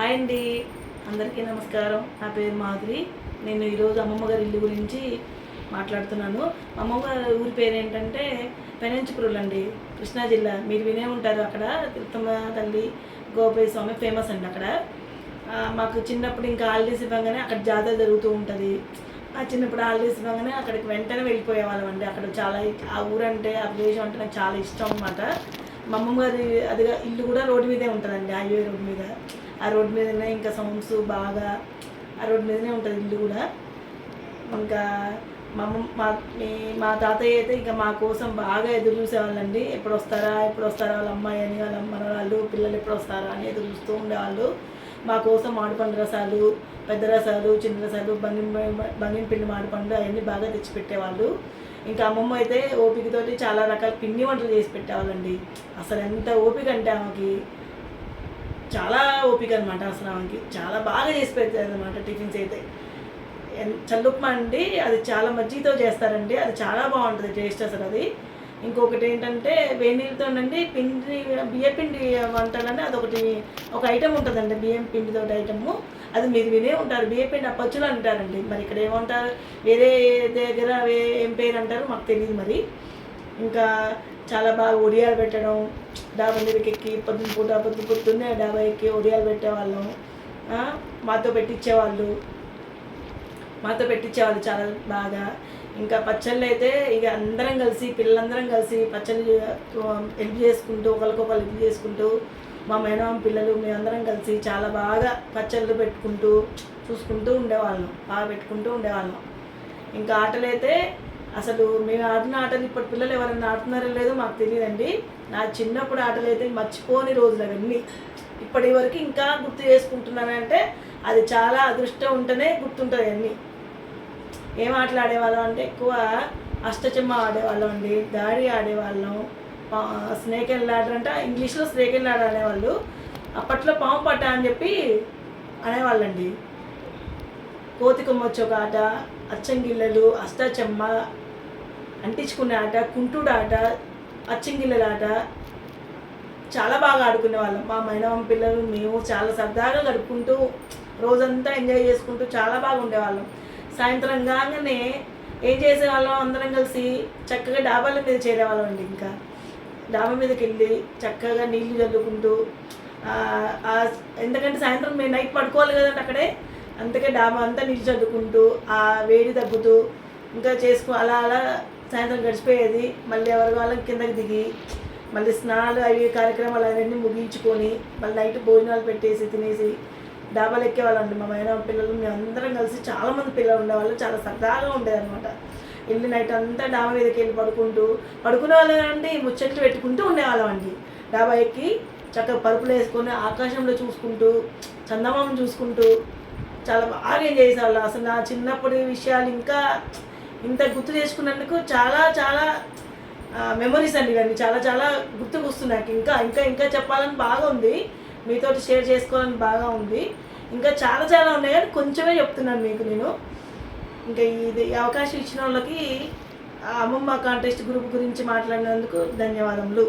Hi అండి. అందరికీ నమస్కారం. నా పేరు మాధురి. నేను ఈరోజు అమ్మమ్మ గారి ఇల్లు గురించి మాట్లాడుతున్నాను. అమ్మమ్మ గారి ఊరి పేరు ఏంటంటే పెనంచుకురులు అండి. కృష్ణా జిల్లా. మీరు వినే ఉంటారు అక్కడ. తిరుత్తమ్మ తల్లి గోపయ్య స్వామి ఫేమస్ అండి అక్కడ. మాకు చిన్నప్పుడు ఇంకా హాలిడేస్ ఇవ్వగానే అక్కడ జాతర జరుగుతూ ఉంటుంది. ఆ చిన్నప్పుడు హాలిడేస్ ఇవ్వగానే అక్కడికి వెంటనే వెళ్ళిపోయే వాళ్ళం అండి. అక్కడ చాలా ఆ ఊరంటే ఆ ప్రదేశం అంటే నాకు చాలా ఇష్టం అనమాట మా అమ్మమ్మ గారి అది ఇల్లు కూడా రోడ్డు మీదే ఉంటుందండి హైవే రోడ్డు మీద. ఆ రోడ్డు మీదనే ఇంకా సౌండ్స్ బాగా ఆ రోడ్డు మీదనే ఉంటుంది ఇల్లు కూడా. ఇంకా మా అమ్మ మా మా తాతయ్య అయితే ఇంకా మా కోసం బాగా ఎదురు చూసేవాళ్ళండి. ఎప్పుడు వస్తారా ఎప్పుడు వస్తారా వాళ్ళ అమ్మాయి అని వాళ్ళ మన వాళ్ళు పిల్లలు ఎప్పుడు వస్తారా అని ఎదురు చూస్తూ ఉండేవాళ్ళు. మా కోసం మామిడిపండు రసాలు పెద్ద రసాలు చిన్న రసాలు బంగిన బంగిన పిండి మామిడిపండు అవన్నీ బాగా తెచ్చిపెట్టేవాళ్ళు ఇంకా అమ్మమ్మ అయితే ఓపికతోటి చాలా రకాల పిండి వంటలు చేసి పెట్టేవాళ్ళండి. అసలు ఎంత ఓపిక అంటే ఆమెకి చాలా ఓపిక అనమాట అసలు ఆమెకి. చాలా బాగా చేసి పెడతారు అనమాట టిఫిన్స్ అయితే. చల్లుప్మా అండి అది చాలా మజ్జితో చేస్తారండి అది చాలా బాగుంటుంది టేస్ట్ అసలు అది. ఇంకొకటి ఏంటంటే వేడి నీళ్ళతోనండి పిండి బియ్య పిండి వంటలని అదొకటి ఒక ఐటెం ఉంటుందండి బియ్యం పిండితో ఐటము అది మీరు వినే ఉంటారు బియ్య పిండి అప్పచ్చులు అంటారండి. మరి ఇక్కడ ఏమంటారు? వేరే దగ్గర వే- ఏం పేరు అంటారు మాకు తెలియదు మరి. ఇంకా చాలా బాగా ఒడియాలు పెట్టడం డాబా మీదకి ఎక్కి పొద్దున్న పూట పొద్దు పొద్దున్నే డాబా ఎక్కి ఒడియాలు పెట్టేవాళ్ళం. మాతో పెట్టించేవాళ్ళు మాతో పెట్టించేవాళ్ళు చాలా బాగా. ఇంకా పచ్చళ్ళు అయితే ఇక అందరం కలిసి పిల్లలందరం కలిసి పచ్చళ్ళు హెల్ప్ చేసుకుంటూ ఒకరికొకరు హెల్ప్ చేసుకుంటూ మా మేనమామ పిల్లలు మేమందరం కలిసి చాలా బాగా పచ్చళ్ళు పెట్టుకుంటూ చూసుకుంటూ ఉండేవాళ్ళం. బాగా పెట్టుకుంటూ ఉండేవాళ్ళం. ఇంకా ఆటలైతే అసలు మేము ఆడిన ఆటలు ఇప్పటి పిల్లలు ఎవరైనా ఆడుతున్నారో లేదో మాకు తెలియదండి. నా చిన్నప్పుడు ఆటలు అయితే మర్చిపోని రోజులు అవన్నీ. ఇప్పటి వరకు ఇంకా గుర్తు చేసుకుంటున్నానంటే అది చాలా అదృష్టం ఉంటేనే గుర్తుంటుంది అన్నీ. ఏం ఆటలు ఆడేవాళ్ళం అంటే ఎక్కువ అష్టచెమ్మ ఆడేవాళ్ళం అండి దాడి ఆడేవాళ్ళం స్నేక్ అండ్ ల్యాడర్ అంటే ఇంగ్లీష్లో స్నేక్ అండ్ ల్యాడర్ అనేవాళ్ళు. అప్పట్లో పాము పట్ట అని చెప్పి అనేవాళ్ళండి. కోతి కొమ్మొచ్చు ఒక ఆట అచ్చంగిల్లలు అష్టాచెమ్మ అంటించుకునే ఆట కుంటుడు ఆట అచ్చంగిల్లల ఆట చాలా బాగా ఆడుకునే వాళ్ళం మా మైనవం పిల్లలు మేము చాలా సరదాగా గడుపుకుంటూ రోజంతా ఎంజాయ్ చేసుకుంటూ చాలా బాగా ఉండేవాళ్ళం సాయంత్రం కాగానే ఏం చేసేవాళ్ళం? అందరం కలిసి చక్కగా డాబాల మీద చేరేవాళ్ళం అండి ఇంకా. డాబా మీదకి వెళ్ళి చక్కగా నీళ్ళు చల్లుకుంటూ ఎందుకంటే సాయంత్రం మేము నైట్ పడుకోవాలి కదండి అక్కడే. అందుకే డాబా అంతా నీళ్ళు చల్లుకుంటూ ఆ వేడి తగ్గుతూ ఇంకా చేసుకో అలా అలా సాయంత్రం గడిచిపోయేది. మళ్ళీ ఎవరి వాళ్ళకి కిందకి దిగి మళ్ళీ స్నానాలు అవి కార్యక్రమాలు అవన్నీ ముగించుకొని మళ్ళీ నైట్ భోజనాలు పెట్టేసి తినేసి డాబాలు ఎక్కేవాళ్ళండి మా మైన పిల్లలు మేము అందరం కలిసి చాలా మంది పిల్లలు ఉండేవాళ్ళు చాలా సరదాగా ఉండేదన్నమాట. వెళ్ళి నైట్ అంతా డాబా మీదకి వెళ్ళి పడుకుంటూ పడుకునే వాళ్ళు అంటే ముచ్చట్లు పెట్టుకుంటూ ఉండేవాళ్ళం అండి. డాబా ఎక్కి చక్కగా పరుపులు వేసుకొని ఆకాశంలో చూసుకుంటూ చందమామను చూసుకుంటూ చాలా బాగా ఎంజాయ్ చేసేవాళ్ళం. అసలు నా చిన్నప్పటి విషయాలు ఇంకా ఇంత గుర్తు చేసుకున్నందుకు చాలా చాలా మెమరీస్ అండి ఇవన్నీ. చాలా చాలా గుర్తుకు వస్తున్నాయి నాకు ఇంకా ఇంకా ఇంకా చెప్పాలని బాగా ఉంది. మీతో షేర్ చేసుకోవాలని బాగా ఉంది. ఇంకా చాలా చాలా ఉన్నాయి కానీ కొంచెమే చెప్తున్నాను మీకు నేను. ఇంకా ఇది అవకాశం ఇచ్చిన వాళ్ళకి అమ్మమ్మ కాంటెస్ట్ గ్రూప్ గురించి మాట్లాడినందుకు ధన్యవాదములు.